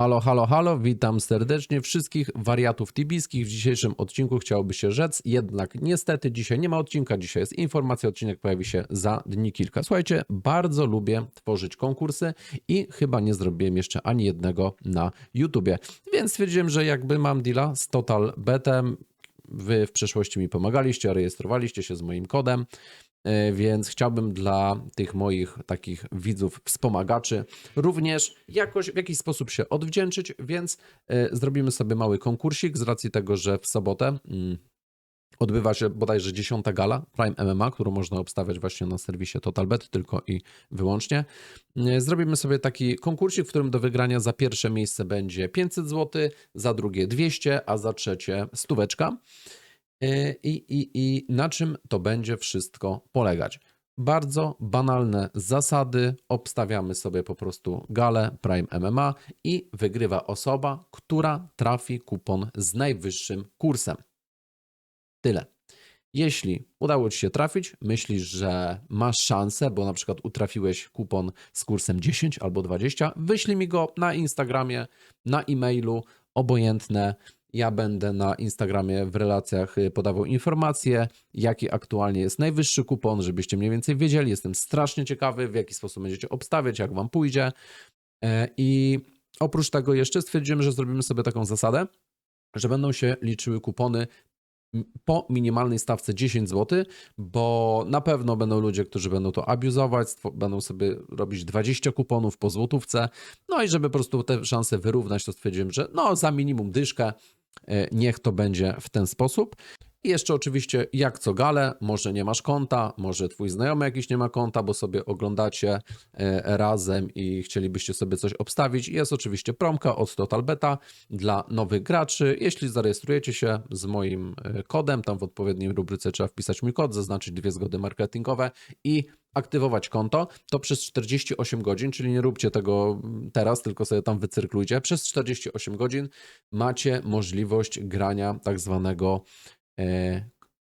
Halo, halo, halo, witam serdecznie wszystkich wariatów tibiskich. W dzisiejszym odcinku chciałoby się rzec, jednak niestety dzisiaj nie ma odcinka, dzisiaj jest informacja, odcinek pojawi się za dni kilka. Słuchajcie, bardzo lubię tworzyć konkursy i chyba nie zrobiłem jeszcze ani jednego na YouTubie, więc stwierdziłem, że jakby mam deala z Total Betem, wy w przeszłości mi pomagaliście, rejestrowaliście się z moim kodem, więc chciałbym dla tych moich takich widzów, wspomagaczy również jakoś w jakiś sposób się odwdzięczyć, więc e, zrobimy sobie mały konkursik z racji tego, że w sobotę mm, odbywa się bodajże 10 gala Prime MMA, którą można obstawiać właśnie na serwisie TotalBet tylko i wyłącznie. E, Zrobimy sobie taki konkursik, w którym do wygrania za pierwsze miejsce będzie 500 zł, za drugie 200, a za trzecie stóweczka. E, I, i, I na czym to będzie wszystko polegać? Bardzo banalne zasady. Obstawiamy sobie po prostu galę Prime MMA i wygrywa osoba, która trafi kupon z najwyższym kursem. Tyle. Jeśli udało Ci się trafić, myślisz, że masz szansę, bo na przykład utrafiłeś kupon z kursem 10 albo 20, wyślij mi go na Instagramie, na e-mailu, obojętne. Ja będę na Instagramie w relacjach y, podawał informacje, jaki aktualnie jest najwyższy kupon, żebyście mniej więcej wiedzieli. Jestem strasznie ciekawy, w jaki sposób będziecie obstawiać, jak Wam pójdzie. E, I oprócz tego jeszcze stwierdziłem, że zrobimy sobie taką zasadę, że będą się liczyły kupony po minimalnej stawce 10 zł, bo na pewno będą ludzie, którzy będą to abuzować, będą sobie robić 20 kuponów po złotówce. No i żeby po prostu te szanse wyrównać, to stwierdziłem, że no za minimum dyszkę niech to będzie w ten sposób. I jeszcze oczywiście jak co gale, może nie masz konta, może twój znajomy jakiś nie ma konta, bo sobie oglądacie e, razem i chcielibyście sobie coś obstawić. Jest oczywiście promka od Total Beta dla nowych graczy. Jeśli zarejestrujecie się z moim e, kodem, tam w odpowiedniej rubryce trzeba wpisać mój kod, zaznaczyć dwie zgody marketingowe i aktywować konto, to przez 48 godzin, czyli nie róbcie tego teraz, tylko sobie tam wycyrklujcie, przez 48 godzin macie możliwość grania tak zwanego e,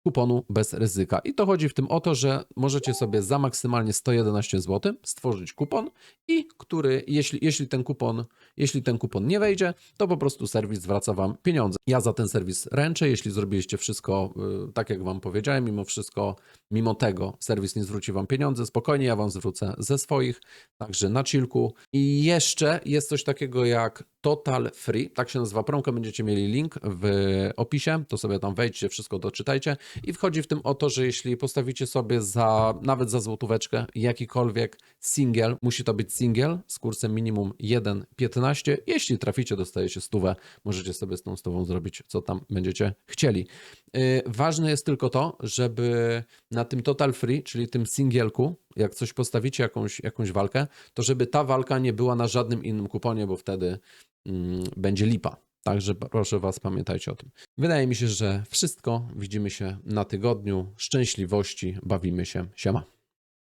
kuponu bez ryzyka. I to chodzi w tym o to, że możecie sobie za maksymalnie 111 zł stworzyć kupon i który, jeśli, jeśli, ten kupon, jeśli ten kupon nie wejdzie, to po prostu serwis zwraca Wam pieniądze. Ja za ten serwis ręczę, jeśli zrobiliście wszystko y, tak, jak Wam powiedziałem, mimo wszystko, mimo tego serwis nie zwróci Wam pieniądze, spokojnie ja Wam zwrócę ze swoich, także na chillku. I jeszcze jest coś takiego jak Total Free, tak się nazywa. Promka, będziecie mieli link w opisie, to sobie tam wejdźcie, wszystko doczytajcie. I wchodzi w tym o to, że jeśli postawicie sobie za, nawet za złotóweczkę, jakikolwiek single, musi to być single z kursem minimum 1,15, jeśli traficie, dostajecie stówę, możecie sobie z tą stówą zrobić, co tam będziecie chcieli. Yy, ważne jest tylko to, żeby na tym Total Free, czyli tym singielku, jak coś postawicie, jakąś, jakąś walkę, to żeby ta walka nie była na żadnym innym kuponie, bo wtedy będzie lipa. Także proszę Was, pamiętajcie o tym. Wydaje mi się, że wszystko. Widzimy się na tygodniu. Szczęśliwości, bawimy się. Siema.